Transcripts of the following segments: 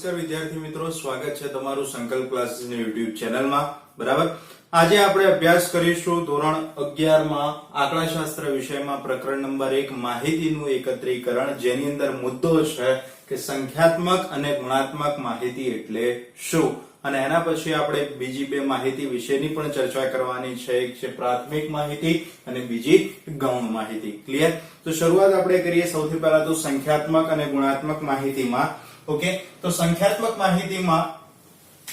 નમસ્કાર વિદ્યાર્થી મિત્રો, સ્વાગત છે તમારું સંકલ્પ ક્લાસીસની યુટ્યુબ ચેનલમાં. બરાબર? આજે આપણે અભ્યાસ કરીશું ધોરણ અગિયારમાં આંકડાશાસ્ત્ર વિષયમાં પ્રકરણ નંબર એક, માહિતીનું એકત્રીકરણ. જેની અંદર મુદ્દો છે કે સંખ્યાત્મક અને ગુણાત્મક માહિતી એટલે શું? અને એના પછી આપણે બીજી બે માહિતી વિશેની પણ ચર્ચા કરવાની છે. એક છે પ્રાથમિક માહિતી અને બીજી ગૌણ માહિતી. ક્લિયર તો શરૂઆત આપણે કરીએ સૌથી પહેલા તો સંખ્યાત્મક અને ગુણાત્મક માહિતીમાં. ઓકે? તો સંખ્યાત્મક માહિતીમાં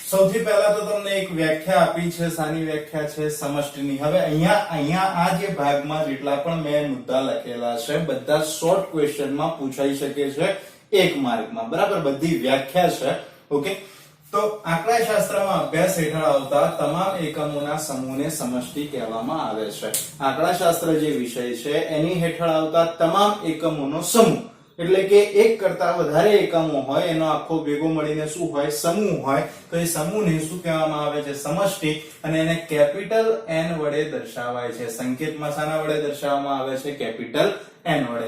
સૌથી પહેલા તો તમને એક વ્યાખ્યા આપી છે સાની વ્યાખ્યા છે, સમષ્ટિની. હવે અહીંયા અહીંયા આ જે ભાગમાં જેટલા પણ મેં મુદ્દા લખેલા છે, બધા શોર્ટ ક્વેશ્ચનમાં પૂછાઈ શકે છે એક માર્કમાં. બરાબર? બધી વ્યાખ્યા છે. ઓકે? તો આંકડાશાસ્ત્રમાં અભ્યાસ હેઠળ આવતા તમામ એકમોના સમૂહને સમષ્ટિ કહેવામાં આવે છે. આંકડાશાસ્ત્ર જે વિષય છે, એની હેઠળ આવતા તમામ એકમોનો સમૂહ. એટલે કે એક કરતા વધારે એકમો હોય, એનો આખો ભેગો મળીને શું હોય? સમૂહ હોય. તો એ સમૂહને શું કહેવામાં આવે છે? સમષ્ટિ. અને એને કેપિટલ એન વડે દર્શાવાય છે. સંકેતમાં શાના વડે દર્શાવવામાં આવે છે? કેપિટલ એન વડે.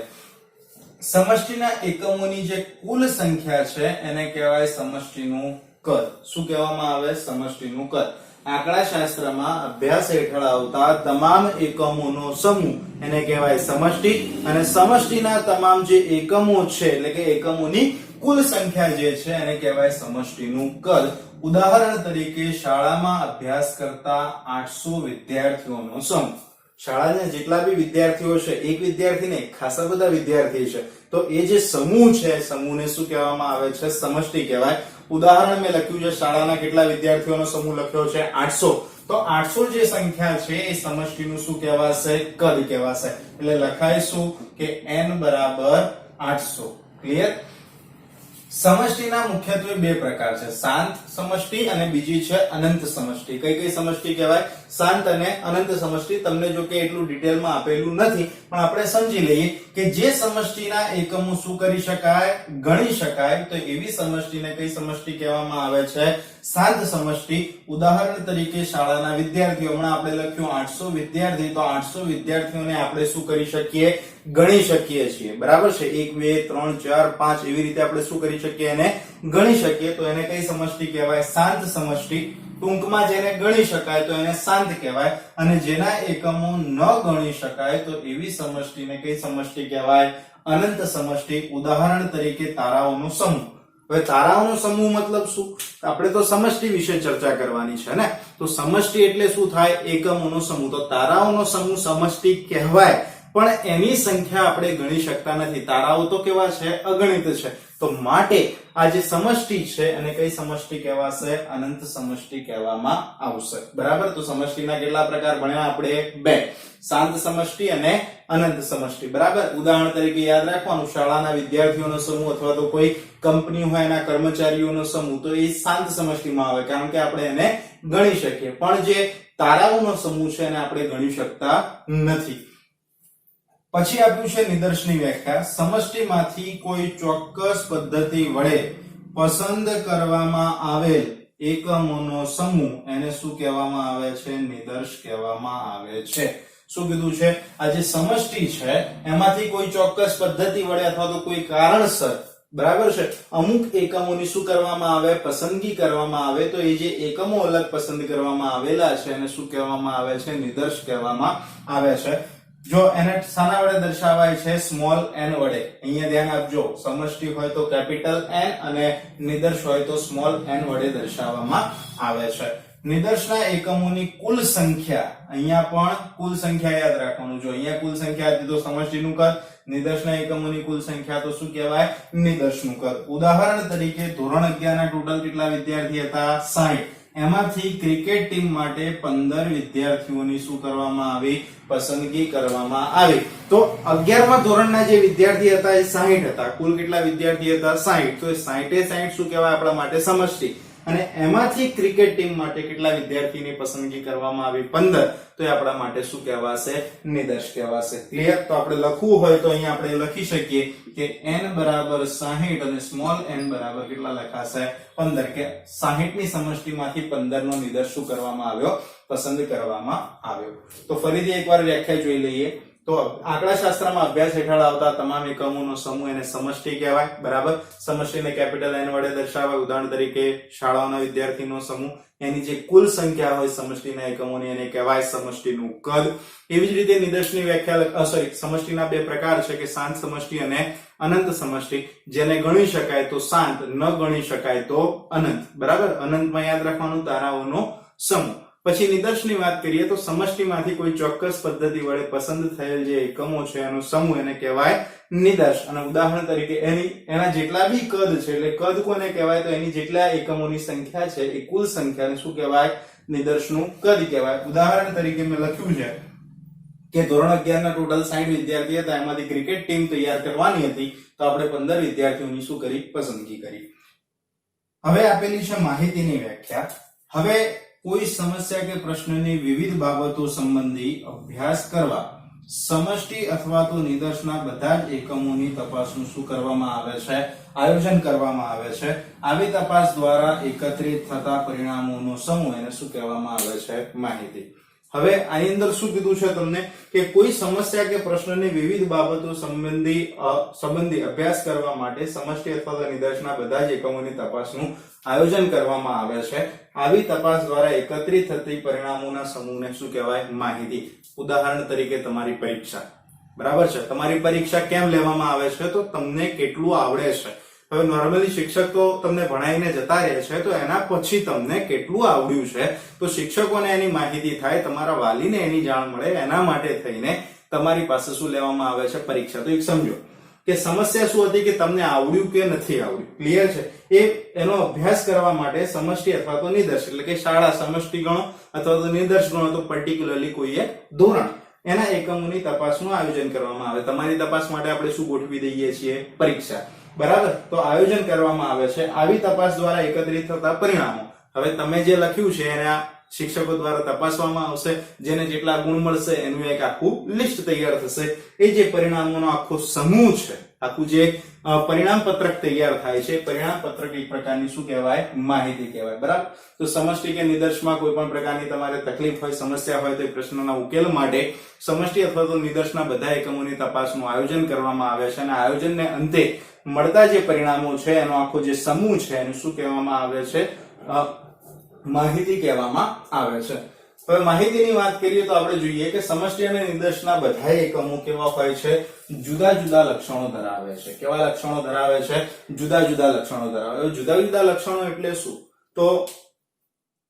સમષ્ટિના એકમોની જે કુલ સંખ્યા છે, એને કહેવાય સમષ્ટિનું કદ. શું કહેવામાં આવે? સમષ્ટિનું કદ. આંકડાશાસ્ત્રમાં અભ્યાસ હેઠળ આવતા તમામ એકમોનો સમૂહ, એને કહેવાય સમષ્ટિ, અને સમષ્ટિના તમામ જે એકમો છે, એટલે કે એકમોની કુલ સંખ્યા જે છે, એને કહેવાય સમષ્ટિનું કદ. ઉદાહરણ તરીકે શાળામાં અભ્યાસ કરતા આઠસો વિદ્યાર્થીઓનો સમૂહ. શાળાના જેટલા બી વિદ્યાર્થીઓ છે, એક વિદ્યાર્થી નહીં, ખાસા બધા વિદ્યાર્થી છે. તો એ જે સમૂહ છે, સમૂહને શું કહેવામાં આવે છે? સમષ્ટિ કહેવાય. ઉદાહરણ મેં લખ્યું છે, શાળાના કેટલા વિદ્યાર્થીઓનો સમૂહ લખ્યો છે, આઠસો. તો આઠસો જે સંખ્યા છે, એ સમષ્ટિનું શું કહેવાશે? કદ કહેવાશે. એટલે લખાય શું કે n બરાબર આઠસો. ક્લિયર સમષ્ટિના મુખ્યત્વે બે પ્રકાર છે, શાંત સમષ્ટિ અને બીજી છે અનંત સમષ્ટિ. કઈ કઈ સમષ્ટિ કહેવાય? શાંત અને અનંત સમષ્ટિ. તમને જો કે એટલું ડિટેલમાં આપેલું નથી, પણ આપણે સમજી લઈએ કે જે સમષ્ટિના એકમો શું કરી શકાય, ગણી શકાય, તો એવી સમષ્ટિને કઈ સમષ્ટિ કહેવામાં આવે છે? શાંત સમષ્ટિ. ઉદાહરણ તરીકે શાળાના વિદ્યાર્થીઓ, હમણાં આપણે લખ્યું આઠસો વિદ્યાર્થી, તો આઠસો વિદ્યાર્થીઓને આપણે શું કરી શકીએ? ગણી શકીએ છીએ. બરાબર છે? 1 2 3 4 5 એવી રીતે આપણે શું કરી શકીએ એને? ગણી શકીએ તો એને કઈ સમષ્ટિ કહેવાય? શાંત સમષ્ટિ. ટૂંકમાં જેને ગણી શકાય તો એને શાંત કહેવાય. અને જેના એકમો ન ગણી શકાય તો એવી સમષ્ટિને કઈ સમષ્ટિ કહેવાય? અનંત સમષ્ટિ. ઉદાહરણ તરીકે તારાઓનો સમૂહ. હવે તારાઓનો સમૂહ મતલબ શું? આપણે તો સમષ્ટિ વિશે ચર્ચા કરવાની છે, ને? તો સમષ્ટિ એટલે શું થાય? એકમોનો સમૂહ. તો તારાઓનો સમૂહ સમષ્ટિ કહેવાય. પણ એની સંખ્યા આપણે ગણી શકતા નથી. તારાઓ તો કેવા છે? અગણિત છે. તો માટે આ જે સમષ્ટિ છે અને કઈ સમષ્ટિ કહેવાશે? અનંત સમષ્ટિ કહેવામાં આવશે. બરાબર? તો સમષ્ટિના કેટલા પ્રકાર ભણ્યા આપણે? બે. શાંત સમષ્ટિ અને અનંત સમષ્ટિ. બરાબર? ઉદાહરણ તરીકે યાદ રાખવાનું, શાળાના વિદ્યાર્થીઓનો સમૂહ અથવા તો કોઈ કંપની હોય, એના કર્મચારીઓનો સમૂહ, તો એ શાંત સમષ્ટિમાં આવે, કારણ કે આપણે એને ગણી શકીએ. પણ જે તારાઓનો સમૂહ છે, એને આપણે ગણી શકતા નથી. પછી આપ્યું છે નિદર્શની વ્યાખ્યા. સમષ્ટિમાંથી કોઈ ચોક્કસ પદ્ધતિ વડે પસંદ કરવામાં આવેલ એકમોનો સમૂહ, એને શું કહેવામાં આવે છે? નિદર્શ કહેવામાં આવે છે. શું કીધું છે? આ જે સમષ્ટિ છે, એમાંથી કોઈ ચોક્કસ પદ્ધતિ વડે અથવા તો કોઈ કારણસર, બરાબર છે? અમુક એકમોની શું કરવામાં આવે? પસંદગી કરવામાં આવે. તો એ જે એકમો અલગ પસંદ કરવામાં આવેલા છે, એને શું કહેવામાં આવે છે? નિદર્શ કહેવામાં આવે છે. જો એને શાના વડે દર્શાવાય છે સ્મોલ એન વડે. અહીંયા ધ્યાન આપજો, સમષ્ટિ હોય તો કેપિટલ એન અને નિદર્શ હોય તો સ્મોલ એન વડે દર્શાવવામાં આવે છે. નિદર્શના એકમોની કુલ સંખ્યા, અહીંયા પણ કુલ સંખ્યા યાદ રાખવાનું જો અહીંયા કુલ સંખ્યા તો સમષ્ટિનું કદ, નિદર્શના એકમોની કુલ સંખ્યા તો શું કહેવાય? નિદર્શનું કદ. ઉદાહરણ તરીકે ધોરણ 11 ના ટોટલ કેટલા વિદ્યાર્થી હતા? 60 એમાંથી ક્રિકેટ ટીમ માટે 15 વિદ્યાર્થીઓની શું કરવામાં આવી? પસંદગી કરવામાં આવી. તો 11મા ધોરણના જે વિદ્યાર્થી હતા એ 60 હતા. કુલ કેટલા વિદ્યાર્થી હતા? 60 તો એ સાહીઠે સાહીઠ શું કહેવાય આપણા માટે? સમષ્ટિ. અને એમાંથી ક્રિકેટ ટીમ માટે કેટલા વિદ્યાર્થીની પસંદગી કરવામાં આવી? 15 તો એ આપણા માટે શું કહેવાશે? નિદર્શ કહેવાશે. ક્લિયર તો આપણે લખવું હોય તો અહીંયા આપણે લખી શકીએ કે એન બરાબર 60 અને સ્મોલ એન બરાબર કેટલા લખાશે? 15 કે 60 ની સમષ્ટિમાંથી 15 નો નિદર્શ શું કરવામાં આવ્યો? પસંદ કરવામાં આવ્યો. તો ફરીથી એકવાર વ્યાખ્યા જોઈ લઈએ. તો આંકડાશાસ્ત્રમાં અભ્યાસ હેઠળ આવતા તમામ એકમોનો સમૂહ એને સમષ્ટિ કહેવાય, બરાબર? સમષ્ટિને કેપિટલ એન વડે દર્શાવાય. ઉદાહરણ તરીકે, શાળાઓના વિદ્યાર્થીનો સમૂહ. એની જે કુલ સંખ્યા હોય સમષ્ટિના એકમોની એને કહેવાય સમષ્ટિનું કદ. એવી જ રીતે નિદર્શની વ્યાખ્યા સોરી સમષ્ટિના બે પ્રકાર છે કે શાંત સમષ્ટિ અને અનંત સમષ્ટિ. જેને ગણી શકાય તો શાંત ન ગણી શકાય તો અનંત. બરાબર? અનંતમાં યાદ રાખવાનું તારાઓનો સમૂહ. પછી નિદર્શની વાત કરીએ તો સમષ્ટિમાંથી કોઈ ચોક્કસ પદ્ધતિ વડે પસંદ થયેલ જે એકમો છે, એનો સમૂહ એને કહેવાય નિદર્શ. અને ઉદાહરણ તરીકે એની, એના જેટલા બી કદ છે, એટલે કદ કોને કહેવાય? તો એની જેટલા એકમોની સંખ્યા છે, એ કુલ સંખ્યાને શું કહેવાય? નિદર્શનું કદ કહેવાય. ઉદાહરણ તરીકે મેં લખ્યું છે કે ધોરણ અગિયાર ના ટોટલ સાઈઠ વિદ્યાર્થી હતા, એમાંથી ક્રિકેટ ટીમ તૈયાર કરવાની હતી, તો આપણે પંદર વિદ્યાર્થીઓની શું કરી? પસંદગી કરી. હવે આપેલી છે માહિતીની વ્યાખ્યા. હવે કોઈ સમસ્યા કે પ્રશ્નની વિવિધ બાબતો સંબંધી અભ્યાસ કરવા, સમષ્ટિ અથવા તો નિદર્શના બધા જ એકમોની તપાસનું શું કરવામાં આવે છે, આયોજન કરવામાં આવે છે, આવી તપાસ દ્વારા એકત્રિત થતા પરિણામોનો સમૂહ એને શું કહેવામાં આવે છે, માહિતી. હવે આની અંદર શું કીધું છે તમને કે કોઈ સમસ્યા કે પ્રશ્નની વિવિધ બાબતો સંબંધી સંબંધી અભ્યાસ કરવા માટે સમષ્ટિ અથવા તો નિદર્શના બધા જ એકમોની તપાસનું આયોજન કરવામાં આવે છે. આવી તપાસ દ્વારા એકત્રિત થતી પરિણામોના સમૂહને શું કહેવાય? માહિતી. ઉદાહરણ તરીકે તમારી પરીક્ષા. બરાબર છે? તમારી પરીક્ષા કેમ લેવામાં આવે છે? તો તમને કેટલું આવડે છે? હવે નોર્મલી શિક્ષક તો તમને ભણાવીને જતા રહે છે, તો એના પછી તમને કેટલું આવડ્યું છે? તો શિક્ષકોને એની માહિતી થાય, તમારા વાલીને એની જાણ મળે, એના માટે થઈને તમારી પાસે શું લેવામાં આવે છે પરીક્ષા? તો એક સમજો કે સમસ્યા શું હતી કે તમને આવડ્યું કે નથી આવડ્યું? ક્લિયર છે? એ એનો અભ્યાસ કરવા માટે સમષ્ટિ અથવા તો નિદર્શ, એટલે કે શાળા સમષ્ટિ ગણો અથવા તો નિદર્શ ગણો, તો પર્ટિક્યુલરલી કોઈએ ધોરણ. એના એકમોની તપાસનું આયોજન કરવામાં આવે. તમારી તપાસ માટે આપણે શું ગોઠવી દઈએ છીએ? પરીક્ષા. બરાબર? તો આયોજન કરવામાં આવે છે. આવી તપાસ દ્વારા એકત્રિત થતા પરિણામો. હવે તમે જે લખ્યું છે, એના શિક્ષકો દ્વારા તપાસવામાં આવશે. જેને જેટલા ગુણ મળશે, એનું એક આખું લિસ્ટ તૈયાર થશે. એ જે પરિણામોનો આખો સમૂહ છે, આખું જે પરિણામ પત્રક તૈયાર થાય છે પરિણામ પત્રક એક પ્રકારની શું કહેવાય? માહિતી કહેવાય. બરાબર? તો સમષ્ટિ કે નિદર્શમાં કોઈ પણ પ્રકારની તમારે તકલીફ હોય, સમસ્યા હોય, તો એ પ્રશ્નના ઉકેલ માટે સમષ્ટિ અથવા તો નિદર્શના બધા એકમોની તપાસનું આયોજન કરવામાં આવે છે. અને આયોજનને અંતે મળતા જે પરિણામો છે, એનો આખો જે સમૂહ છે, એનું શું કહેવામાં આવે છે? માહિતી કહેવામાં આવે છે. હવે માહિતીની વાત કરીએ તો આપણે જોઈએ કે સમષ્ટિ અને નિદર્શના બધા એકમો કેવા હોય છે? જુદા જુદા લક્ષણો ધરાવે છે. કેવા લક્ષણો ધરાવે છે? જુદા જુદા લક્ષણો ધરાવે જુદા જુદા લક્ષણો એટલે શું? તો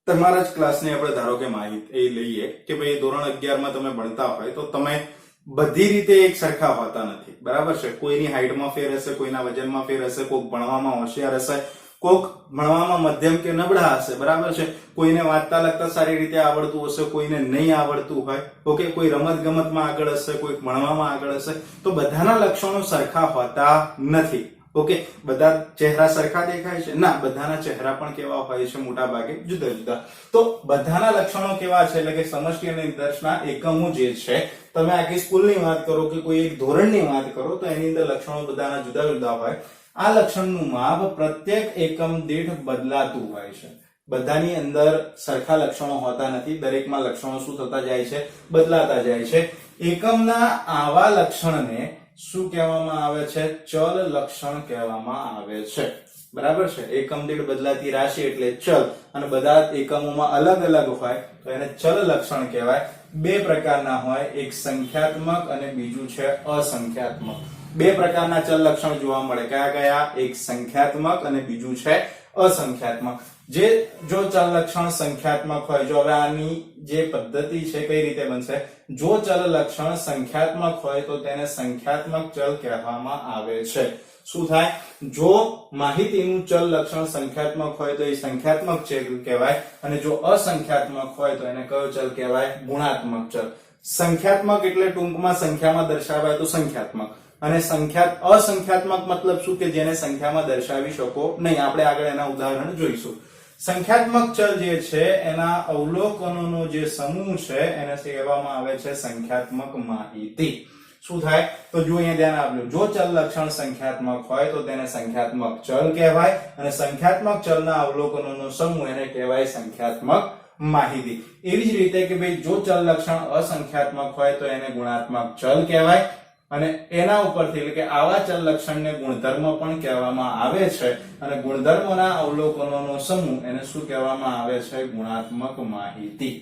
તમારા જ ક્લાસની આપણે ધારો કે માહિતી લઈએ કે ભાઈ ધોરણ અગિયારમાં તમે ભણતા હોય તો તમે બધી રીતે એક સરખા હોતા નથી. બરાબર છે? કોઈની હાઈટમાં ફેર હશે, કોઈના વજનમાં ફેર હશે, કોઈક ભણવામાં હોશિયાર હશે કોક ભણવામાં મધ્યમ કે નબળા હશે, બરાબર છે? કોઈને વાંચતા લખતા સારી રીતે આવડતું હશે, કોઈને નહીં આવડતું હોય, ઓકે? કોઈ રમત ગમતમાં આગળ હશે કોઈ ભણવામાં આગળ હશે, તો બધાના લક્ષણો સરખા હોતા નથી. ઓકે, બધા ચહેરા સરખા દેખાય છે? ના, બધાના ચહેરા પણ કેવા હોય છે મોટા ભાગે જુદા જુદા. તો બધાના લક્ષણો કેવા છે? એટલે કે સમષ્ટિ અને નિદર્શના એકમો જે છે, તમે આખી સ્કૂલની વાત કરો કે કોઈ એક ધોરણની વાત કરો, તો એની અંદર લક્ષણો બધાના જુદા જુદા હોય. આ લક્ષણનું માપ પ્રત્યેક એકમ દીઠ બદલાતું હોય છે. બધાની અંદર સરખા લક્ષણો હોતા નથી. દરેકમાં લક્ષણો શું થતા જાય છે? બદલાતા જાય છે. એકમના આવા લક્ષણને શું કહેવામાં આવે છે? ચલ લક્ષણ કહેવામાં આવે છે. બરાબર છે? એકમ દીઠ બદલાતી રાશિ એટલે ચલ. અને બધા એકમોમાં અલગ અલગ હોય, તો એને ચલ લક્ષણ કહેવાય. બે પ્રકારના હોય, એક સંખ્યાત્મક અને બીજું છે અસંખ્યાત્મક. બે પ્રકારના ચલ લક્ષણ જોવા મળે. કયા કયા? એક સંખ્યાત્મક અને બીજું છે અસંખ્યાત્મક. જે જો ચલ લક્ષણ સંખ્યાત્મક હોય, જો હવે આની જે પદ્ધતિ છે, કઈ રીતે બનશે? જો ચલ લક્ષણ સંખ્યાત્મક હોય, તો તેને સંખ્યાત્મક ચલ કહેવામાં આવે છે. શું થાય? જો માહિતીનું ચલ લક્ષણ સંખ્યાત્મક હોય, તો એ સંખ્યાત્મક ચલ કહેવાય. અને જો અસંખ્યાત્મક હોય, તો એને કયો ચલ કહેવાય? ગુણાત્મક ચલ. સંખ્યાત્મક એટલે ટૂંકમાં સંખ્યામાં દર્શાવાય તો સંખ્યાત્મક. અને સંખ્યા, અસંખ્યાત્મક મતલબ શું? કે જેને સંખ્યામાં દર્શાવી શકો નહીં. આપણે આગળ એના ઉદાહરણ જોઈશું. સંખ્યાત્મક ચલ જે છે, એના અવલોકનોનો જે સમૂહ છે, એને કહેવામાં આવે છે સંખ્યાત્મક માહિતી. શું થાય? તો જો અહીંયા ધ્યાન આપજો, જો ચલ લક્ષણ સંખ્યાત્મક હોય, તો તેને સંખ્યાત્મક ચલ કહેવાય અને સંખ્યાત્મક ચલના અવલોકનોનો સમૂહ એને કહેવાય સંખ્યાત્મક માહિતી. એવી જ રીતે કે ભાઈ, જો ચલ લક્ષણ અસંખ્યાત્મક હોય, તો એને ગુણાત્મક ચલ કહેવાય. અને એના ઉપરથી એટલે કે આવા ચલ લક્ષણને ગુણધર્મ પણ કહેવામાં આવે છે અને ગુણધર્મોના અવલોકનોનો સમૂહ એને શું કહેવામાં આવે છે? ગુણાત્મક માહિતી.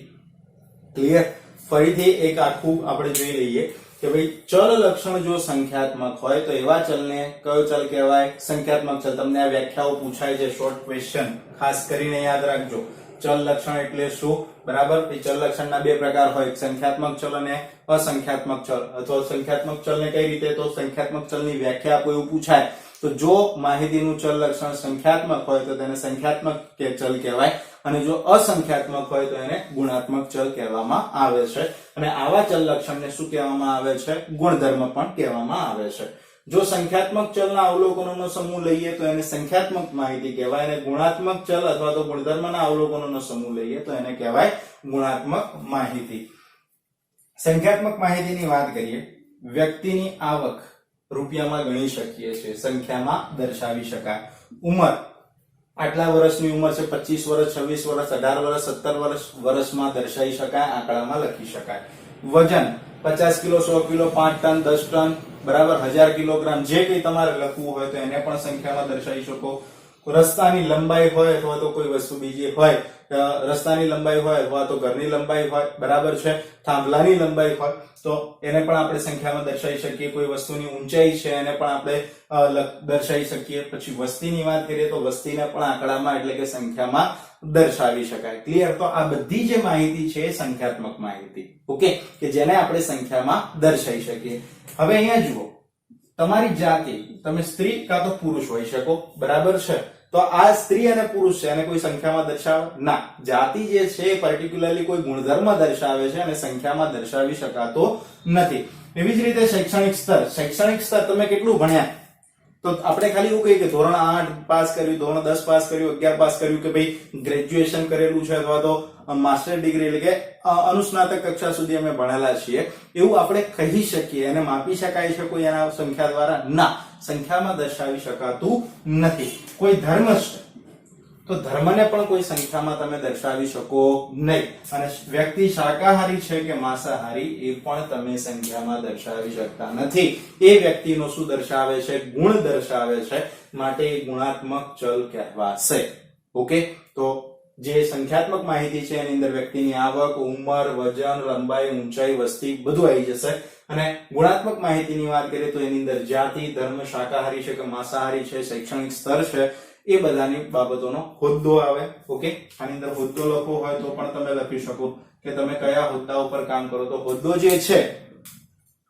ક્લિયર ફરીથી એક આખું આપણે જોઈ લઈએ કે ભાઈ ચલ લક્ષણ જો સંખ્યાત્મક હોય તો એવા ચલને કયો ચલ કહેવાય? સંખ્યાત્મક ચલ. તમને આ વ્યાખ્યાઓ પૂછાય છે શોર્ટ ક્વેશ્ચન ખાસ કરીને યાદ રાખજો. ચલ લક્ષણ એટલે શું? બરાબર? એ ચલ લક્ષણના બે પ્રકાર હોય. સંખ્યાત્મક ચલ અને અસંખ્યાત્મક ચલ. અથવા સંખ્યાત્મક ચલને કઈ રીતે? તો સંખ્યાત્મક ચલની વ્યાખ્યા આપો એવું પૂછાય. તો જો માહિતીનું ચલ લક્ષણ સંખ્યાત્મક હોય, તો તેને સંખ્યાત્મક કે ચલ કહેવાય. અને જો અસંખ્યાત્મક હોય, તો એને ગુણાત્મક ચલ કહેવામાં આવે છે. અને આવા ચલ લક્ષણને શું કહેવામાં આવે છે? ગુણધર્મ પણ કહેવામાં આવે છે. જો સંખ્યાત્મક ચલના અવલોકનોનો સમૂહ લઈએ તો એને સંખ્યાત્મક માહિતી કહેવાય અને ગુણાત્મક ચલ અથવા તો ગુણધર્મના અવલોકનોનો સમૂહ લઈએ તો એને કહેવાય ગુણાત્મક માહિતી. સંખ્યાત્મક માહિતીની વાત કરીએ, વ્યક્તિની આવક રૂપિયામાં ગણી શકીએ છીએ. સંખ્યામાં દર્શાવી શકાય. ઉંમર, આટલા વર્ષની ઉંમર છે, પચીસ વર્ષ, છવ્વીસ વર્ષ, અઢાર વર્ષ, સત્તર વર્ષ, વર્ષમાં દર્શાવી શકાય, આંકડામાં લખી શકાય. વજન, પચાસ કિલો, સો કિલો, પાંચ ટન, દસ ટન બરાબર? હજાર કિલોગ્રામ જે કંઈ તમારે લખવું હોય તો એને પણ સંખ્યામાં દર્શાવી શકો. રસ્તાની લંબાઈ હોય અથવા તો કોઈ વસ્તુ બીજી હોય રસ્તાની લંબાઈ હોય અથવા તો ઘરની લંબાઈ હોય, બરાબર છે? થાંભલાની લંબાઈ હોય, તો એને પણ આપણે સંખ્યામાં દર્શાવી શકીએ. કોઈ વસ્તુની ઊંચાઈ છે, એને પણ આપણે દર્શાવી શકીએ. પછી વસ્તીની વાત કરીએ તો વસ્તીને પણ આંકડામાં એટલે કે સંખ્યામાં દર્શાવી શકાય. ક્લિયર તો આ બધી જે માહિતી છે એ સંખ્યાત્મક માહિતી. ઓકે કે જેને આપણે સંખ્યામાં દર્શાવી શકીએ. હવે અહીંયા જુઓ. તમારી જાતિ, તમે સ્ત્રી કાં તો પુરુષ હોઈ શકો. બરાબર છે? તો આ સ્ત્રી અને પુરુષ છે અને કોઈ સંખ્યામાં દર્શાવે ના. જાતિ જે છે, એ પર્ટિક્યુલરલી કોઈ ગુણધર્મ દર્શાવે છે અને સંખ્યામાં દર્શાવી શકાતો નથી. એવી જ રીતે શૈક્ષણિક સ્તર. શૈક્ષણિક સ્તર તમે કેટલું ભણ્યા? તો આપણે ખાલી એવું કહીએ કે ધોરણ આઠ પાસ કર્યું, ધોરણ દસ પાસ કર્યું, અગિયાર પાસ કર્યું કે ભાઈ ગ્રેજ્યુએશન કરેલું છે અથવા તો માસ્ટર ડિગ્રી એટલે કે અનુસ્નાતક કક્ષા સુધી અમે ભણેલા છીએ. એવું આપણે કહી શકીએ અને માપી શકાય છે કોઈ એના સંખ્યા દ્વારા? ના. સંખ્યામાં દર્શાવી શકાતું નથી. કોઈ ધર્મ તો ધર્મને પણ કોઈ સંખ્યામાં તમે દર્શાવી શકો નહીં. અને વ્યક્તિ શાકાહારી છે કે માંસાહારી, એ પણ તમે સંખ્યામાં દર્શાવી શકતા નથી. એ વ્યક્તિનો શું દર્શાવે છે? ગુણ દર્શાવે છે. માટે ગુણાત્મક ચલ કહેવાશે. ઓકે? તો જે સંખ્યાત્મક માહિતી છે, એની અંદર વ્યક્તિની આવક, ઉંમર, વજન, લંબાઈ, ઊંચાઈ, વસ્તી બધું આવી જશે. અને ગુણાત્મક માહિતીની વાત કરીએ તો એની અંદર જાતિ, ધર્મ, શાકાહારી છે કે માંસાહારી છે, શૈક્ષણિક સ્તર છે, એ બધાની બાબતોનો હોદ્દો આવે. ઓકે? આની અંદર હોદ્દો લખવો હોય તો પણ તમે લખી શકો કે તમે કયા હોદ્દા ઉપર કામ કરો. તો હોદ્દો જે છે,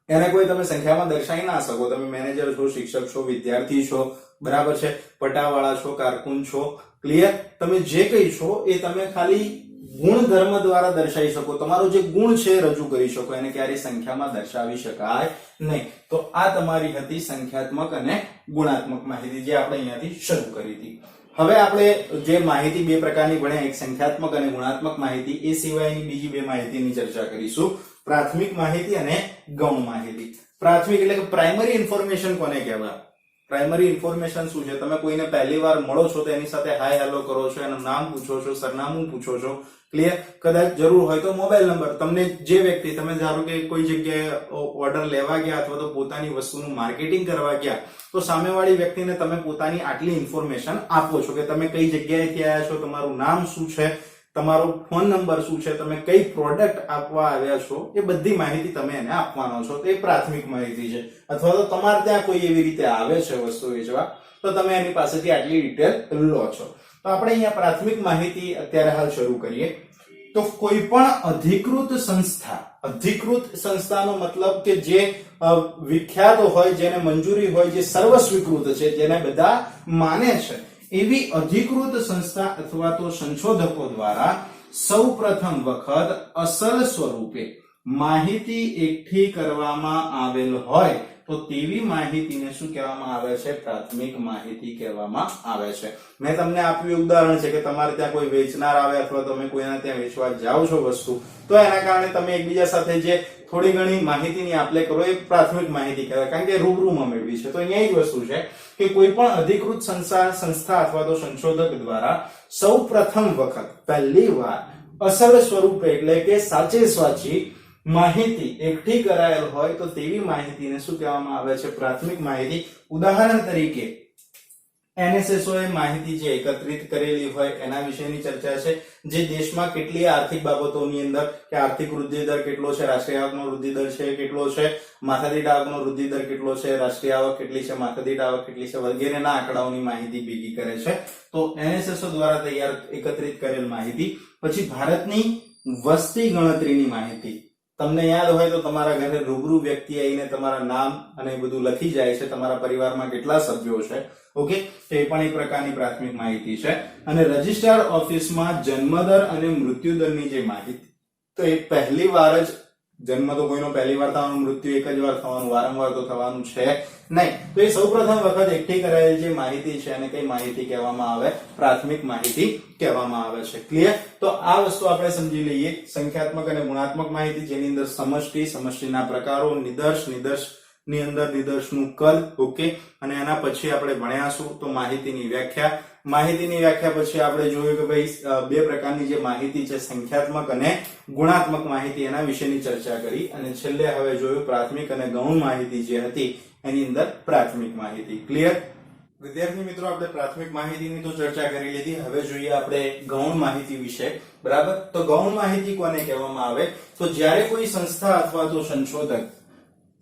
એને કોઈ તમે સંખ્યામાં દર્શાવી ના શકો. તમે મેનેજર છો, શિક્ષક છો, વિદ્યાર્થી છો, બરાબર છે, પટાવાળા છો, કારકુન છો ક્લિયર તમે જે કઈ છો એ તમે ખાલી ગુણધર્મ દ્વારા દર્શાવી શકો. તમારો જે ગુણ છે રજૂ કરી શકો. એને ક્યારેય સંખ્યામાં દર્શાવી શકાય નહીં. તો આ તમારી હતી સંખ્યાત્મક અને ગુણાત્મક માહિતી જે આપણે અહીંયાથી શરૂ કરી હતી. હવે આપણે જે માહિતી બે પ્રકારની ભણ્યા એક સંખ્યાત્મક અને ગુણાત્મક માહિતી, એ સિવાયની બીજી બે માહિતીની ચર્ચા કરીશું. પ્રાથમિક માહિતી અને ગૌણ માહિતી. પ્રાથમિક એટલે કે પ્રાઇમરી ઇન્ફોર્મેશન કોને કહેવાય? પ્રાઇમરી ઇન્ફોર્મેશન શું છે? તમે કોઈને પહેલી વાર મળો છો તો એની સાથે હાય હેલો કરો છો, એનું નામ પૂછો છો, સરનામું પૂછો છો. ક્લિયર કદાચ જરૂર હોય તો મોબાઈલ નંબર તમને જે વ્યક્તિ, તમે ધારો કે કોઈ જગ્યાએ ઓર્ડર લેવા ગયા અથવા તો પોતાની વસ્તુનું માર્કેટિંગ કરવા ગયા, તો સામેવાળી વ્યક્તિને તમે પોતાની આટલી ઇન્ફોર્મેશન આપો છો કે તમે કઈ જગ્યાએથી આવ્યા છો, તમારું નામ શું છે તમારો ફોન નંબર શું છે, તમે કઈ પ્રોડક્ટ આપવા આવ્યા છો, એ બધી માહિતી તમે એને આપવાનો છો. તો એ પ્રાથમિક માહિતી છે. અથવા તો તમારે ત્યાં કોઈ એવી રીતે આવે છે વસ્તુ વેચવા, તો તમે એની પાસેથી આટલી ડિટેલ લો છો. તો આપણે અહીંયા પ્રાથમિક માહિતી અત્યારે હાલ શરૂ કરીએ. તો કોઈ પણ અધિકૃત સંસ્થા, અધિકૃત સંસ્થાનો મતલબ કે જે વિખ્યાત હોય, જેને મંજૂરી હોય, જે સર્વસ્વીકૃત છે, જેને બધા માને છે એવી અધિકૃત સંસ્થા અથવા તો સંશોધકો દ્વારા સૌ પ્રથમ વખત અસલ સ્વરૂપે માહિતી એકઠી કરવામાં આવેલ હોય તો તેવી માહિતીને શું કહેવામાં આવે છે? પ્રાથમિક માહિતી કહેવામાં આવે છે. મેં તમને આપ્યું ઉદાહરણ છે કે તમારે ત્યાં કોઈ વેચનાર આવે અથવા તમે કોઈના ત્યાં વેચવા જાઓ છો વસ્તુ, તો એના કારણે તમે એકબીજા સાથે જે થોડી ઘણી માહિતીની આપલે કરો એ પ્રાથમિક માહિતી કહેવાય. કારણ કે રૂબરૂમાં મેળવી છે. તો અહીંયા જ વસ્તુ છે કે કોઈ પણ અધિકૃત સંસ્થા અથવા તો સંશોધક દ્વારા સૌ પ્રથમ વખત, પહેલી વાર અસલ સ્વરૂપે એટલે કે સાચે સાચી માહિતી એકઠી કરાયેલ હોય તો તેવી માહિતીને શું કહેવામાં આવે છે? પ્રાથમિક માહિતી. ઉદાહરણ તરીકે NSSO એ માહિતી જે એકત્રિત કરેલી હોય એના વિશેની ચર્ચા છે, જે દેશમાં કેટલી આર્થિક બાબતોની અંદર કે આર્થિક વૃદ્ધિ દર કેટલો છે, રાષ્ટ્રીય આવકનો વૃદ્ધિ દર છે કેટલો છે, માથાદીઠ આવકનો વૃદ્ધિ દર કેટલો છે, રાષ્ટ્રીય આવક કેટલી છે, માથાદીઠ આવક કેટલી છે વગેરેના આંકડાઓની માહિતી ભેગી કરે છે. તો એનએસએસઓ દ્વારા તૈયાર એકત્રિત કરેલ માહિતી. પછી ભારતની વસ્તી ગણતરીની માહિતી. તમને યાદ હોય તો તમારા ઘરે રૂબરૂ વ્યક્તિ આવીને તમારા નામ અને બધું લખી જાય છે, તમારા પરિવારમાં કેટલા સભ્યો છે ઓકે? તો પણ એક પ્રકારની પ્રાથમિક માહિતી છે. અને રજિસ્ટ્રાર ઓફિસમાં જન્મદર અને મૃત્યુદરની જે માહિતી, તો એ પહેલી વાર જ જન્મ તો કોઈનો પહેલી વાર થવાનું, મૃત્યુ એક જ વાર થવાનું, વારંવાર તો થવાનું છે નહીં. તો એ સૌપ્રથમ વખત એકઠી કરાયેલી જે માહિતી છે, એને કઈ માહિતી કહેવામાં આવે? પ્રાથમિક માહિતી કહેવામાં આવે છે. ક્લિયર તો આ વસ્તુ આપણે સમજી લઈએ. સંખ્યાત્મક અને ગુણાત્મક માહિતી, જેની અંદર સમષ્ટિ, સમષ્ટિના પ્રકારો, નિદર્શ નિદર્શ ની અંદર નિદર્શનું કદ ઓકે? અને એના પછી આપણે ભણ્યાશું તો માહિતીની વ્યાખ્યા. માહિતીની વ્યાખ્યા પછી આપણે જોયું કે ભાઈ બે પ્રકારની જે માહિતી છે, સંખ્યાત્મક અને ગુણાત્મક માહિતી, એના વિશેની ચર્ચા કરી. અને છેલ્લે હવે જોયું પ્રાથમિક અને ગૌણ માહિતી જે હતી, એની અંદર પ્રાથમિક માહિતી. ક્લિયર વિદ્યાર્થી મિત્રો, આપણે પ્રાથમિક માહિતીની તો ચર્ચા કરી લીધી. હવે જોઈએ આપણે ગૌણ માહિતી વિશે. બરાબર? તો ગૌણ માહિતી કોને કહેવામાં આવે? તો જ્યારે કોઈ સંસ્થા અથવા તો સંશોધક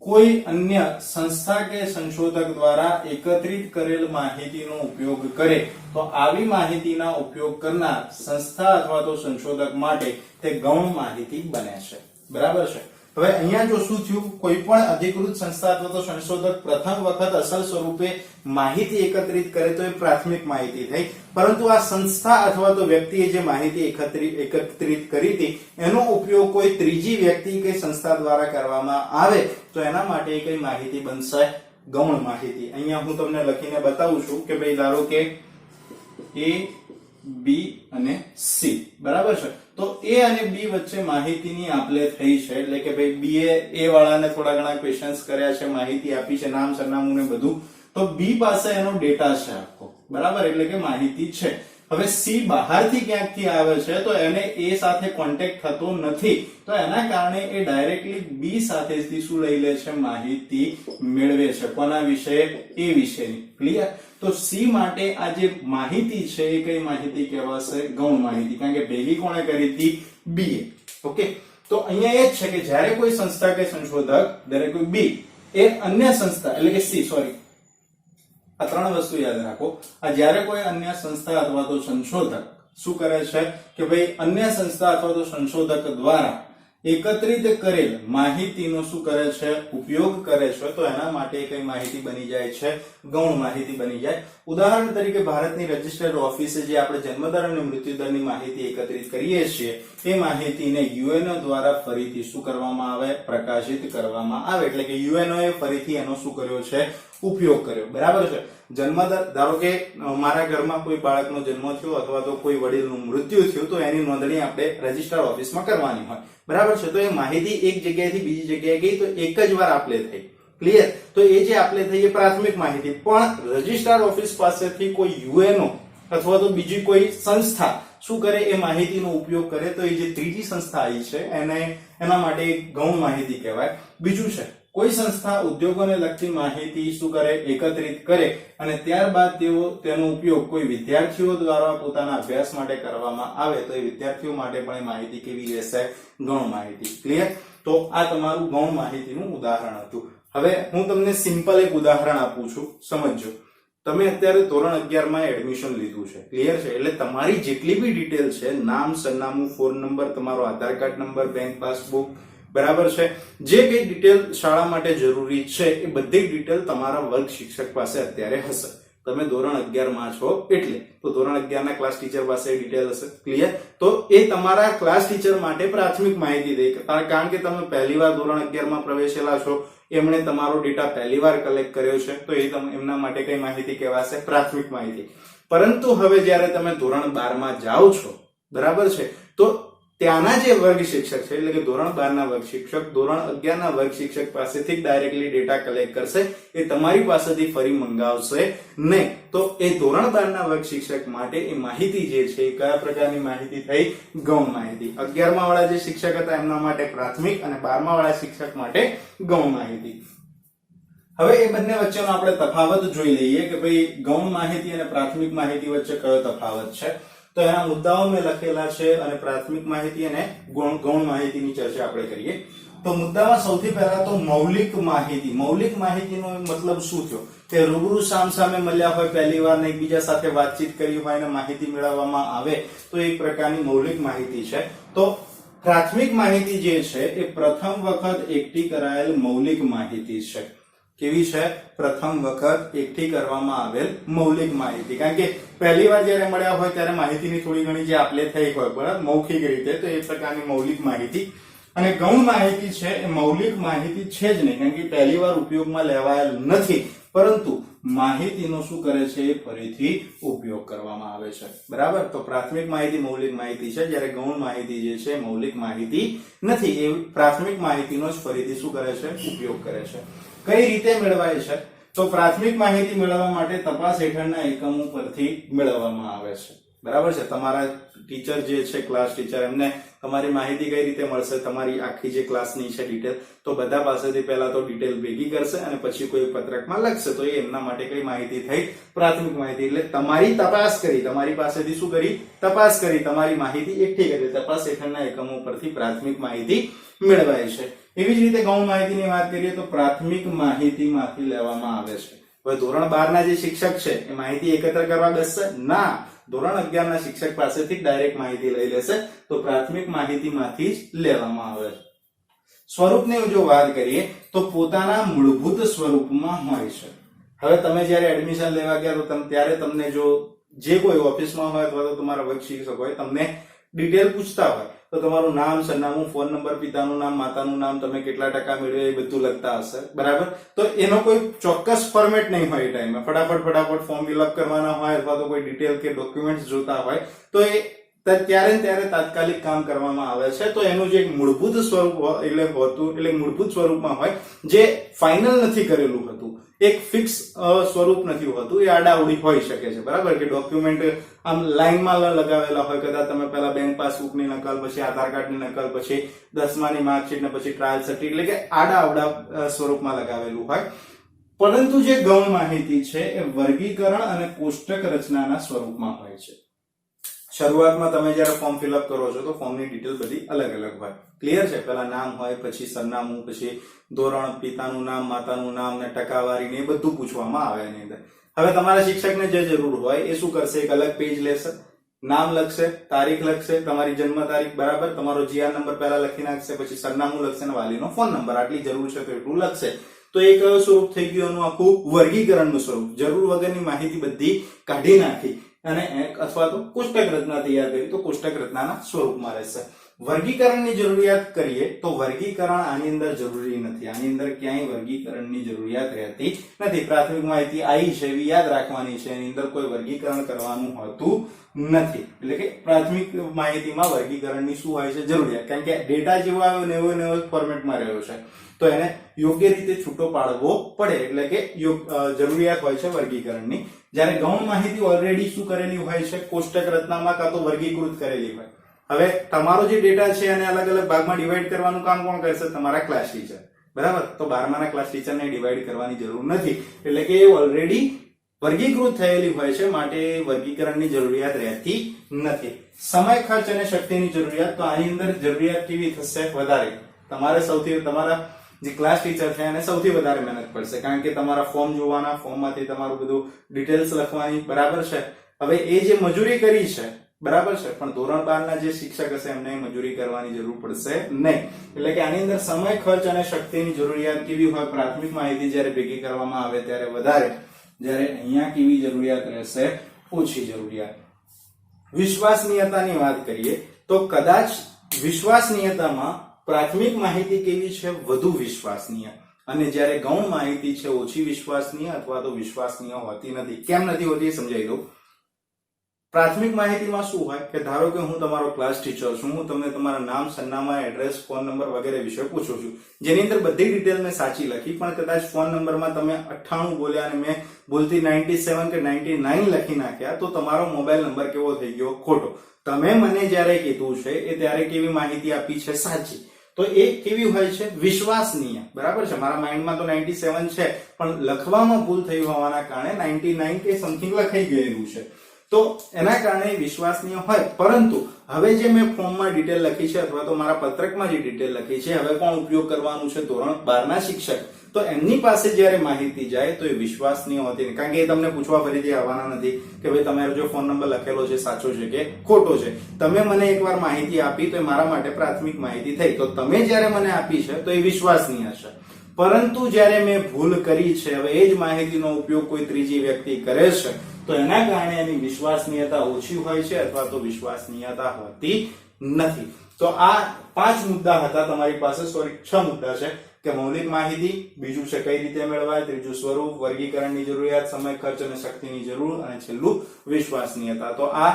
કોઈ અન્ય સંસ્થા કે સંશોધક દ્વારા એકત્રિત કરેલ માહિતીનો ઉપયોગ કરે, તો આવી માહિતીના ઉપયોગ કરનાર સંસ્થા અથવા તો સંશોધક માટે તે ગૌણ માહિતી બને છે. બરાબર છે? હવે અહીંયા જો શું થયું, કોઈ પણ અધિકૃત સંસ્થા અથવા તો સંશોધક પ્રથમ વખત અસલ સ્વરૂપે માહિતી એકત્રિત કરે તો એ પ્રાથમિક માહિતી થઈ. પરંતુ આ સંસ્થા અથવા તો વ્યક્તિએ જે માહિતી એકત્રિત કરી હતી, એનો ઉપયોગ કોઈ ત્રીજી વ્યક્તિ કે સંસ્થા દ્વારા કરવામાં આવે, તો એના માટે કઈ માહિતી બનશે? ગૌણ માહિતી. અહીંયા હું તમને લખીને બતાવું છું કે ભાઈ ધારો કે એ બી અને સી બરાબર છે? તો એ અને બી વચ્ચે માહિતીની આપલે થઈ છે. એટલે કે ભાઈ બી એ વાળાને થોડા ઘણા ક્વેશ્ચન્સ કર્યા છે, માહિતી આપી છે, નામ સરનામું ને બધું. તો બી પાસે એનો ડેટા છે આખો. બરાબર? એટલે કે માહિતી છે. હવે સી બહારથી ક્યાંકથી આવે છે, તો એને એ સાથે કોન્ટેક્ટ થતો નથી. તો એના કારણે એ ડાયરેક્ટલી બી સાથેથી શું લઈ લે છે, માહિતી મેળવે છે. કોના વિશે? એ વિશેની. ક્લિયર તો સી માટે આ જે માહિતી છે, એ કઈ માહિતી કહેવાશે? ગૌણ માહિતી. કારણ કે ભેગી કોણે કરી હતી? બી ઓકે? તો અહીંયા એ જ છે કે જ્યારે કોઈ સંસ્થા કે સંશોધક દરેક બી, એ અન્ય સંસ્થા, એટલે કે સી સોરી આ ત્રણ વસ્તુ યાદ રાખો. આ જ્યારે કોઈ અન્ય સંસ્થા અથવા તો સંશોધક શું કરે છે કે ભાઈ અન્ય સંસ્થા અથવા તો સંશોધક દ્વારા એકત્રિત કરેલ માહિતીનો શું કરે છે, ઉપયોગ કરે છે, તો એના માટે કઈ માહિતી બની જાય છે? ગૌણ માહિતી બની જાય. ઉદાહરણ તરીકે ભારતની રજિસ્ટર્ડ ઓફિસે જે આપણે જન્મદર અને મૃત્યુદરની માહિતી એકત્રિત કરીએ છીએ એ માહિતીને યુએનઓ દ્વારા ફરીથી શું કરવામાં આવે? પ્રકાશિત કરવામાં આવે. એટલે કે યુએનઓ એ ફરીથી એનો શું કર્યો છે? ઉપયોગ કર્યો. બરાબર છે? જન્મદર ધારો કે મારા ઘરમાં કોઈ બાળકનો જન્મ થયો અથવા તો કોઈ વડીલનું મૃત્યુ થયું, તો એની નોંધણી આપણે રજિસ્ટર ઓફિસમાં કરવાની હોય. બરાબર છે? તો એ માહિતી એક જગ્યાએથી બીજી જગ્યાએ ગઈ, તો એક જ વાર આપલે થઈ. ક્લિયર તો એ જે આપલે થઈ એ પ્રાથમિક માહિતી. પણ રજિસ્ટ્રાર ઓફિસ પાસેથી કોઈ યુએનઓ અથવા તો બીજી કોઈ સંસ્થા શું કરે એ માહિતીનો ઉપયોગ કરે, તો એ જે ત્રીજી સંસ્થા આવી છે, એને એના માટે ગૌણ માહિતી કહેવાય. બીજું છે કોઈ સંસ્થા ઉદ્યોગોને લગતી માહિતી શું કરે, એકત્રિત કરે અને ત્યારબાદ તેઓ તેનો ઉપયોગ કોઈ વિદ્યાર્થીઓ દ્વારા પોતાના અભ્યાસ માટે કરવામાં આવે તો એ વિદ્યાર્થીઓ માટે પણ એ માહિતી કેવી રહેશે? ગૌણ માહિતી. ક્લિયર તો આ તમારું ગૌણ માહિતીનું ઉદાહરણ હતું. હવે હું તમને સિમ્પલ એક ઉદાહરણ આપું છું. સમજજો. તમે અત્યારે ધોરણ અગિયારમાં એડમિશન લીધું છે. ક્લિયર છે? એટલે તમારી જેટલી બી ડિટેલ છે, નામ, સરનામું ફોન નંબર તમારો Aadhaar card number bank passbook બરાબર છે? જે કંઈ ડિટેલ શાળા માટે જરૂરી છે, એ બધી ડિટેલ તમારા વર્ગ શિક્ષક પાસે અત્યારે હશે. તમે ધોરણ અગિયારમાં છો એટલે, તો ધોરણ અગિયારના ક્લાસ ટીચર પાસે ડિટેલ હશે. ક્લિયર તો એ તમારા ક્લાસ ટીચર માટે પ્રાથમિક માહિતી દે. કારણ કે તમે પહેલી વાર ધોરણ અગિયારમાં પ્રવેશેલા છો, એમણે તમારો ડેટા પહેલી વાર કલેક્ટ કર્યો છે, તો એ એમના માટે કઈ માહિતી કહેવાશે? પ્રાથમિક માહિતી. પરંતુ હવે જ્યારે તમે ધોરણ બારમાં જાઓ છો, બરાબર છે? તો ત્યાંના જે વર્ગ શિક્ષક છે, એટલે કે ધોરણ બાર ના વર્ગ શિક્ષક, ધોરણ અગિયાર ના વર્ગ શિક્ષક પાસેથી ડાયરેક્ટલી ડેટા કલેક્ટ કરશે, એ તમારી પાસેથી ફરી મંગાવશે નહીં. તો એ ધોરણ બાર ના વર્ગ શિક્ષક માટે એ માહિતી જે છે, એ કયા પ્રકારની માહિતી થઈ? ગૌણ માહિતી. અગિયારમા વાળા જે શિક્ષક હતા, એમના માટે પ્રાથમિક અને બારમા વાળા શિક્ષક માટે ગૌણ માહિતી. હવે એ બંને વચ્ચેનો આપણે તફાવત જોઈ લઈએ કે ભાઈ ગૌણ માહિતી અને પ્રાથમિક માહિતી વચ્ચે કયો તફાવત છે? તો એના મુદ્દાઓ મેં લખેલા છે અને પ્રાથમિક માહિતી અને ગૌણ માહિતીની ચર્ચા આપણે કરીએ. તો મુદ્દામાં સૌથી પહેલા તો મૌલિક માહિતી. મૌલિક માહિતીનો મતલબ શું થયો? કે રૂબરૂ સામ સામે મળ્યા હોય, પહેલી વાર ને એકબીજા સાથે વાતચીત કરી હોય અને માહિતી મેળવવામાં આવે, તો એક પ્રકારની મૌલિક માહિતી છે. તો પ્રાથમિક માહિતી જે છે, એ પ્રથમ વખત એકઠી કરાયેલ મૌલિક માહિતી છે. કેવી છે? પ્રથમ વખત એકઠી કરવામાં આવેલ મૌલિક માહિતી. કારણ કે પહેલી વાર જ્યારે મળ્યા હોય ત્યારે માહિતીની થોડી ઘણી જે આપલે થઈ હોય, બરાબર? મૌખિક રીતે તો એ પ્રકારની મૌલિક માહિતી. અને ગૌણ માહિતી છે એ મૌલિક માહિતી છે જ નહીં, કારણ કે પહેલી વાર ઉપયોગમાં લેવાયેલ નથી. પરંતુ માહિતીનો શું કરે છે? એ ફરીથી ઉપયોગ કરવામાં આવે છે. બરાબર? તો પ્રાથમિક માહિતી મૌલિક માહિતી છે. જ્યારે ગૌણ માહિતી જે છે મૌલિક માહિતી નથી. એ પ્રાથમિક માહિતીનો જ ફરીથી શું કરે છે? ઉપયોગ કરે છે. કઈ રીતે મેળવાય છે? તો પ્રાથમિક માહિતી મેળવવા માટે તપાસ હેઠળના એકમો પરથી મેળવવામાં આવે છે. બરાબર છે? તમારા ટીચર જે છે, ક્લાસ ટીચર, એમને તમારી માહિતી કઈ રીતે મળશે? તમારી આખી જે ક્લાસની છે ડિટેલ, તો બધા પાસેથી પહેલા તો ડિટેલ ભેગી કરશે અને પછી કોઈ પત્રકમાં લખશે. તો એ એમના માટે કઈ માહિતી થઈ? પ્રાથમિક માહિતી. એટલે તમારી તપાસ કરી. તમારી પાસેથી શું કરી? તપાસ કરી. તમારી માહિતી એકઠી કરી. તપાસ હેઠળના એકમો પરથી પ્રાથમિક માહિતી મેળવાય છે. એવી જ રીતે ગૌણ માહિતીની વાત કરીએ તો પ્રાથમિક માહિતીમાંથી લેવામાં આવે છે. હવે ધોરણ બાર ના જે શિક્ષક છે, એ માહિતી એકત્ર કરવા બેસશે? ના. ધોરણ અગિયાર ના શિક્ષક પાસેથી ડાયરેક્ટ માહિતી લઈ લેશે, તો પ્રાથમિક માહિતીમાંથી જ લેવામાં આવે. છે સ્વરૂપની જો વાત કરીએ, તો પોતાના મૂળભૂત સ્વરૂપમાં હોય છે. હવે તમે જ્યારે એડમિશન લેવા ગયા, તો ત્યારે તમને જો જે કોઈ ઓફિસમાં હોય અથવા તો તમારા વર્ગ શિક્ષક હોય, તમને ડિટેલ પૂછતા હોય તો તમારું નામ, સરનામું, ફોન નંબર, પિતાનું નામ, માતાનું નામ, તમે કેટલા ટકા મેળવ્યા એ બધું લખતા હશે. બરાબર? તો એનો કોઈ ચોક્કસ ફોર્મેટ નહીં હોય એ ટાઈમે ફટાફટ ફટાફટ ફોર્મ ફિલઅપ કરવાના હોય અથવા તો કોઈ ડિટેલ કે ડોક્યુમેન્ટ જોતા હોય, તો એ ત્યારે ત્યારે તાત્કાલિક કામ કરવામાં આવે છે. તો એનું જે એક મૂળભૂત સ્વરૂપ એટલે હોતું, એટલે મૂળભૂત સ્વરૂપમાં હોય, જે ફાઇનલ નથી કરેલું હતું એક ફિક્સ સ્વરૂપ નથી હોતું. એ આડાઉડી હોઈ શકે છે. બરાબર? કે ડોક્યુમેન્ટ આમ લાઈનમાં લગાવેલા હોય, કદાચ તમે પહેલા બેંક પાસબુકની નકલ, પછી આધાર કાર્ડની નકલ, પછી દસમાની માર્કશીટ ને પછી ટ્રાયલ સર્ટી એટલે કે આડાઅવડા સ્વરૂપમાં લગાવેલું હોય. પરંતુ જે ગૌણ માહિતી છે, એ વર્ગીકરણ અને કોષ્ટક રચનાના સ્વરૂપમાં હોય છે. શરૂઆતમાં તમે જ્યારે ફોર્મ ફિલઅપ કરો છો તો ફોર્મની ડિટેલ બધી અલગ અલગ હોય. ક્લિયર છે? પેલા નામ હોય, પછી સરનામું, પછી ધોરણ, પિતાનું નામ, માતાનું નામ ને ટકાવારી ને એ બધું પૂછવામાં આવે એની અંદર. હવે તમારા શિક્ષકને જે જરૂર હોય એ શું કરશે? એક અલગ પેજ લેશે, નામ લખશે, તારીખ લખશે, તમારી જન્મ તારીખ બરાબર, તમારો જીઆર નંબર પહેલા લખી નાખશે, પછી સરનામું લખશે અને વાલીનો ફોન નંબર આટલી જરૂર છે તો એટલું લખશે. તો એ કયો સ્વરૂપ થઈ ગયું એનું આખું વર્ગીકરણનું સ્વરૂપ. જરૂર વગરની માહિતી બધી કાઢી નાખી. અને એક અથવા તો કોષ્ટક રચના તૈયાર કરી તો કોષ્ટક રચનાના સ્વરૂપમાં રહેશે. વર્ગીકરણની જરૂરિયાત કરીએ તો વર્ગીકરણ આની અંદર જરૂરી નથી. આની અંદર ક્યાંય વર્ગીકરણની જરૂરિયાત રહેતી નથી. પ્રાથમિક માહિતી આવી છે, એવી યાદ રાખવાની છે. એની અંદર કોઈ વર્ગીકરણ કરવાનું હોતું નથી. એટલે કે પ્રાથમિક માહિતીમાં વર્ગીકરણની શું હોય છે? જરૂરિયાત. કારણ કે ડેટા જેવો આવ્યો ને એવો ને એવો ફોર્મેટમાં રહ્યો છે. તો એને યોગ્ય રીતે છૂટો પાડવો પડે. એટલે કે જરૂરિયાત હોય છે વર્ગીકરણની. જ્યારે ગૌણ માહિતી ઓલરેડી શું કરેલી હોય છે, કોષ્ટક રચનામાં કાં તો વર્ગીકૃત કરેલી હોય. હવે તમારો જે ડેટા છે એને અલગ અલગ ભાગમાં ડિવાઈડ કરવાનું કામ કોણ કરશે? તમારા ક્લાસ ટીચર બરાબર? તો બારમાના ક્લાસ ટીચરને ડિવાઈડ કરવાની જરૂર નથી. એટલે કે એ ઓલરેડી વર્ગીકૃત થયેલી હોય છે, માટે વર્ગીકરણની જરૂરિયાત રહેતી નથી. સમય ખર્ચ અને શક્તિની જરૂરિયાત તો આની અંદર જરૂરિયાત કેવી થશે? વધારે. તમારે સૌથી, તમારા જે ક્લાસ ટીચર છે, એને સૌથી વધારે મહેનત પડશે. કારણ કે તમારા ફોર્મ જોવાના ફોર્મમાંથી તમારું બધું ડિટેલ્સ લખવાની બરાબર છે. હવે એ જે મજૂરી કરી છે, બરાબર છે, પણ ધોરણ બાર ના જે શિક્ષક હશે, એમને મજૂરી કરવાની જરૂર પડશે નહીં. એટલે કે આની અંદર સમય, ખર્ચ અને શક્તિની જરૂરિયાત કેવી હોય, પ્રાથમિક માહિતી જ્યારે ભેગી કરવામાં આવે ત્યારે વધારે. જ્યારે અહીંયા કેવી જરૂરિયાત રહેશે, ઓછી જરૂરિયાત. વિશ્વાસનીયતાની વાત કરીએ, તો કદાચ વિશ્વાસનીયતામાં પ્રાથમિક માહિતી કેવી છે? વધુ વિશ્વાસનીય. અને જ્યારે ગૌણ માહિતી છે, ઓછી વિશ્વાસનીય અથવા તો વિશ્વાસનીય હોતી નથી. કેમ નથી હોતી સમજાવી દઉં. પ્રાથમિક માહિતીમાં શું હોય કે ધારો કે હું તમારો ક્લાસ ટીચર છું, હું તમને તમારા નામ, સરનામા એડ્રેસ ફોન નંબર વગેરે વિશે પૂછું છું. જેની અંદર બધી ડિટેલ મેં સાચી લખી, પણ કદાચ ફોન નંબરમાં તમે અઠ્ઠાણું બોલ્યા અને મેં ભૂલથી નાઇન્ટી સેવન કે નાઇન્ટી નાઇન લખી નાખ્યા, તો તમારો મોબાઈલ નંબર કેવો થઈ ગયો? ખોટો. તમે મને જ્યારે કીધું છે, એ ત્યારે કેવી માહિતી આપી છે? સાચી. તો એ કેવી હોય છે? વિશ્વાસનીય. બરાબર છે? મારા માઇન્ડમાં તો નાઇન્ટી સેવન છે, પણ લખવામાં ભૂલ થઈ હોવાના કારણે નાઇન્ટી નાઇન કે સમથિંગ લખાઈ ગયેલું છે. તો એના કારણે વિશ્વાસનીય હોય. પરંતુ હવે જે મેં ફોર્મમાં ડિટેલ લખી છે, અથવા તો મારા પત્રકમાં જે ડિટેલ લખી છે, હવે કોણ ઉપયોગ કરવાનું છે? ધોરણ બારના શિક્ષક. તો એમની પાસે જ્યારે માહિતી જાય તો એ વિશ્વાસનીય હોતી કારણ કે એ તમને પૂછવા ફરીથી આવવાના નથી કે ભાઈ તમારો જો ફોન નંબર લખેલો છે, સાચો છે કે ખોટો છે. તમે મને એકવાર માહિતી આપી તો એ મારા માટે પ્રાથમિક માહિતી થઈ. તો તમે જ્યારે મને આપી છે તો એ વિશ્વાસનીય હશે પરંતુ જ્યારે મેં ભૂલ કરી છે, હવે એ જ માહિતીનો ઉપયોગ કોઈ ત્રીજી વ્યક્તિ કરે છે, તો એના કારણે એની વિશ્વાસનીયતા ઓછી હોય છે અથવા તો વિશ્વાસનીયતા હોતી નથી. તો આ પાંચ મુદ્દા હતા તમારી પાસે, સોરી, છ મુદ્દા છે. કે મૌલિક માહિતી બીજું છે કઈ રીતે મેળવાય, ત્રીજું સ્વરૂપ, વર્ગીકરણની જરૂરિયાત, સમય, ખર્ચ અને શક્તિની જરૂર અને છેલ્લું વિશ્વાસનીયતા. તો આ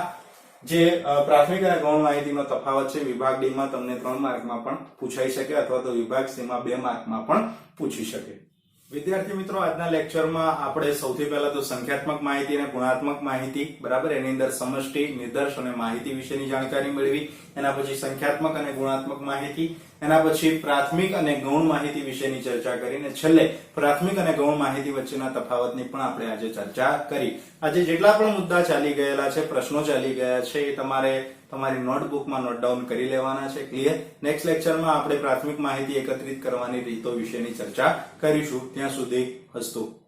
જે પ્રાથમિક અને ગૌણ માહિતીનો તફાવત છે, વિભાગ ડીમાં તમને ત્રણ માર્કમાં પણ પૂછાઈ શકે અથવા તો વિભાગ સીમાં બે માર્કમાં પણ પૂછી શકે. વિદ્યાર્થી મિત્રો, આજના લેક્ચરમાં આપણે સૌથી પહેલા તો સંખ્યાત્મક માહિતી અને ગુણાત્મક માહિતી, બરાબર? એની અંદર સમષ્ટિ નિદર્શ અને માહિતી વિશેની જાણકારી મેળવી, એના પછી સંખ્યાત્મક અને ગુણાત્મક માહિતી, એના પછી પ્રાથમિક અને ગૌણ માહિતી વિશેની ચર્ચા કરીને છેલ્લે પ્રાથમિક અને ગૌણ માહિતી વચ્ચેના તફાવતની પણ આપણે આજે ચર્ચા કરી. આજે જેટલા પણ મુદ્દા ચાલી ગયેલા છે, પ્રશ્નો ચાલી ગયા છે, એ તમારે તમારી નોટબુકમાં નોટ ડાઉન કરી લેવાના છે ક્લિયર નેક્સ્ટ લેક્ચરમાં આપણે પ્રાથમિક માહિતી એકત્રિત કરવાની રીતો વિશેની ચર્ચા કરીશું. ત્યાં સુધી હસ્તુ